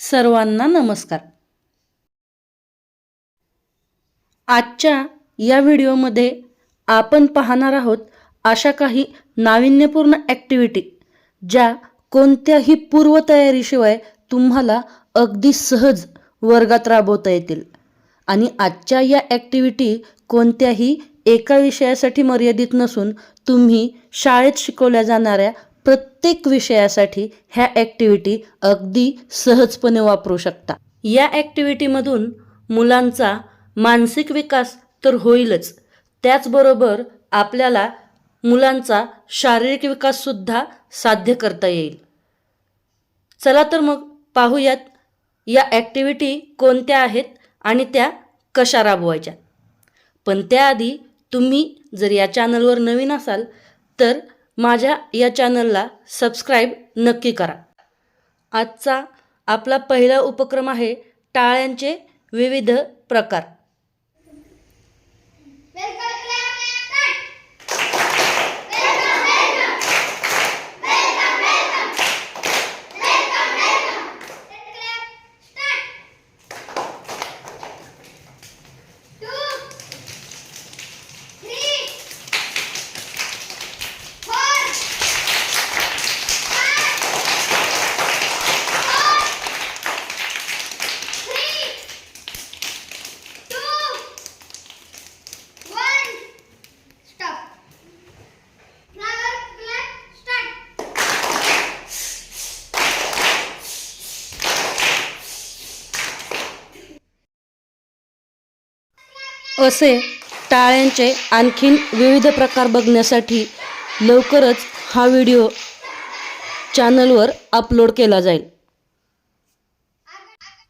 सर्वांना नमस्कार. आजच्या या व्हिडिओमध्ये आपण पाहणार आहोत अशा काही नाविन्यपूर्ण ॲक्टिव्हिटी ज्या कोणत्याही पूर्वतयारीशिवाय तुम्हाला अगदी सहज वर्गात राबवता येतील. आणि आजच्या या ॲक्टिव्हिटी कोणत्याही एका विषयासाठी मर्यादित नसून तुम्ही शाळेत शिकवल्या जाणाऱ्या प्रत्येक विषयासाठी ह्या ॲक्टिव्हिटी अगदी सहजपणे वापरू शकता. या ॲक्टिव्हिटीमधून मुलांचा मानसिक विकास तर होईलच. त्याचबरोबर आपल्याला मुलांचा शारीरिक विकाससुद्धा साध्य करता येईल. चला तर मग पाहूयात या ॲक्टिव्हिटी कोणत्या आहेत आणि त्या कशा राबवायच्या. पण त्याआधी तुम्ही जर या चॅनलवर नवीन असाल तर माझ्या या चॅनलला सबस्क्राईब नक्की करा. आजचा आपला पहिला उपक्रम आहे टाळ्यांचे विविध प्रकार. असे टाळ्यांचे आणखीन विविध प्रकार बघण्यासाठी लवकरच हा व्हिडिओ चॅनलवर अपलोड केला जाईल.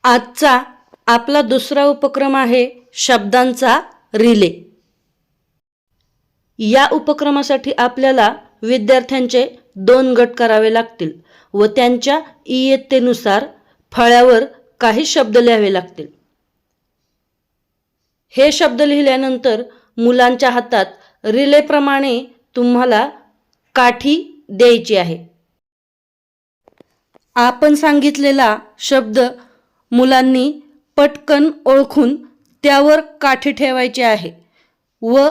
आजचा आपला दुसरा उपक्रम आहे शब्दांचा रिले. या उपक्रमासाठी आपल्याला विद्यार्थ्यांचे दोन गट करावे लागतील व त्यांच्या इयत्तेनुसार फळ्यावर काही शब्द लिहावे लागतील. हे शब्द लिहिल्यानंतर मुलांच्या हातात रिलेप्रमाणे तुम्हाला काठी द्यायची आहे. आपण सांगितलेला शब्द मुलांनी पटकन ओळखून त्यावर काठी ठेवायची आहे व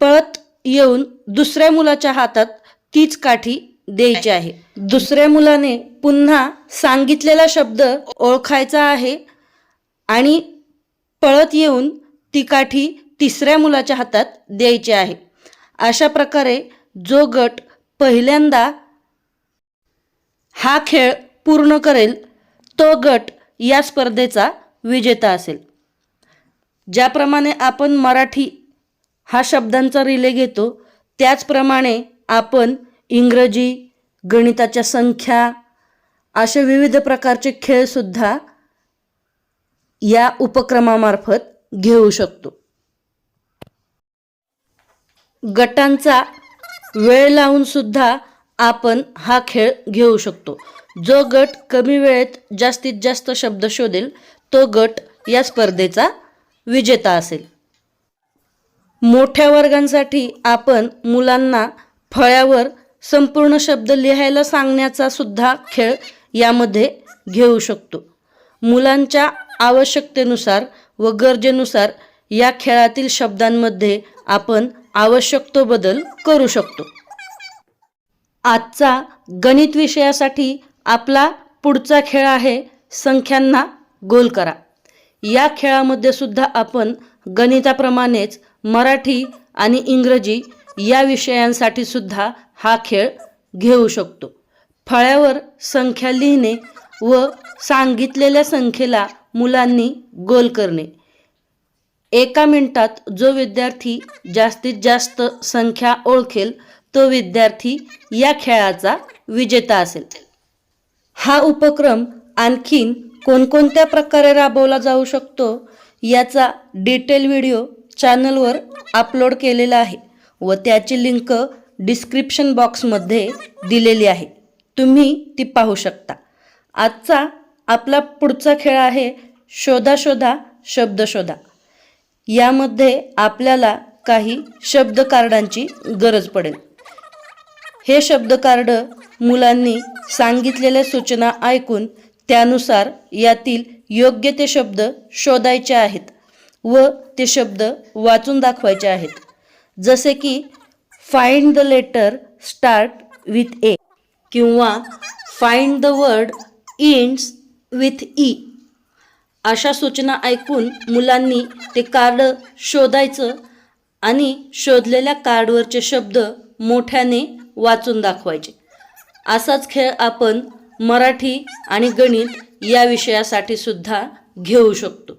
पळत येऊन दुसऱ्या मुलाच्या हातात तीच काठी द्यायची आहे. दुसऱ्या मुलाने पुन्हा सांगितलेला शब्द ओळखायचा आहे आणि पळत येऊन ती काठी तिसऱ्या मुलाच्या हातात द्यायची आहे. अशा प्रकारे जो गट पहिल्यांदा हा खेळ पूर्ण करेल तो गट या स्पर्धेचा विजेता असेल. ज्याप्रमाणे आपण मराठी हा शब्दांचा रिले घेतो त्याचप्रमाणे आपण इंग्रजी गणिताच्या संख्या असे विविध प्रकारचे खेळसुद्धा या उपक्रमामार्फत घेऊ शकतो. गटांचा वेळ लावून सुद्धा आपण हा खेळ घेऊ शकतो. जो गट कमी वेळेत जास्तीत जास्त शब्द शोधेल तो गट या स्पर्धेचा विजेता असेल. मोठ्या वर्गांसाठी आपण मुलांना फळ्यावर संपूर्ण शब्द लिहायला सांगण्याचा सुद्धा खेळ यामध्ये घेऊ शकतो. मुलांच्या आवश्यकतेनुसार व गरजेनुसार या खेळातील शब्दांमध्ये आपण आवश्यक तो बदल करू शकतो. आजचा गणित विषयासाठी आपला पुढचा खेळ आहे संख्यांना गोल करा. या खेळामध्ये सुद्धा आपण गणिताप्रमाणेच मराठी आणि इंग्रजी या विषयांसाठी सुद्धा हा खेळ घेऊ शकतो. फळ्यावर संख्या लिहिणे व सांगितलेल्या संख्येला मुलांनी गोल करणे. एका मिनिटात जो विद्यार्थी जास्तीत जास्त संख्या ओळखेल तो विद्यार्थी या खेळाचा विजेता असेल. हा उपक्रम आणखीन कोणकोणत्या प्रकारे राबवला जाऊ शकतो याचा डिटेल व्हिडिओ चॅनलवर अपलोड केलेला आहे व त्याची लिंक डिस्क्रिप्शन बॉक्समध्ये दिलेली आहे. तुम्ही ती पाहू शकता. आजचा आपला पुढचा खेळ आहे शोधा शोधा शब्द शोधा. यामध्ये आपल्याला काही शब्द कार्डांची गरज पडेल. हे शब्द कार्ड मुलांनी सांगितलेल्या सूचना ऐकून त्यानुसार यातील योग्य ते शब्द शोधायचे आहेत व ते शब्द वाचून दाखवायचे आहेत. जसे की find the letter start with A किंवा find the word ends with E अशा सूचना ऐकून मुलांनी ते कार्ड शोधायचं आणि शोधलेल्या कार्डवरचे शब्द मोठ्याने वाचून दाखवायचे. असाच खेळ आपण मराठी आणि गणित या विषयासाठी सुद्धा घेऊ शकतो.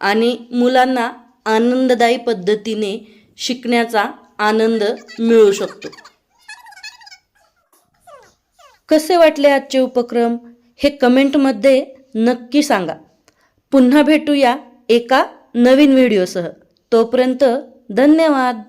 आणि मुलांना आनंददायी पद्धतीने शिकण्याचा आनंद मिळू शकतो. कसे वाटले आजचे उपक्रम? हे कमेंटमध्ये नक्की सांगा. पुन्हा भेटूया एका नवीन व्हिडिओसह. तोपर्यंत धन्यवाद.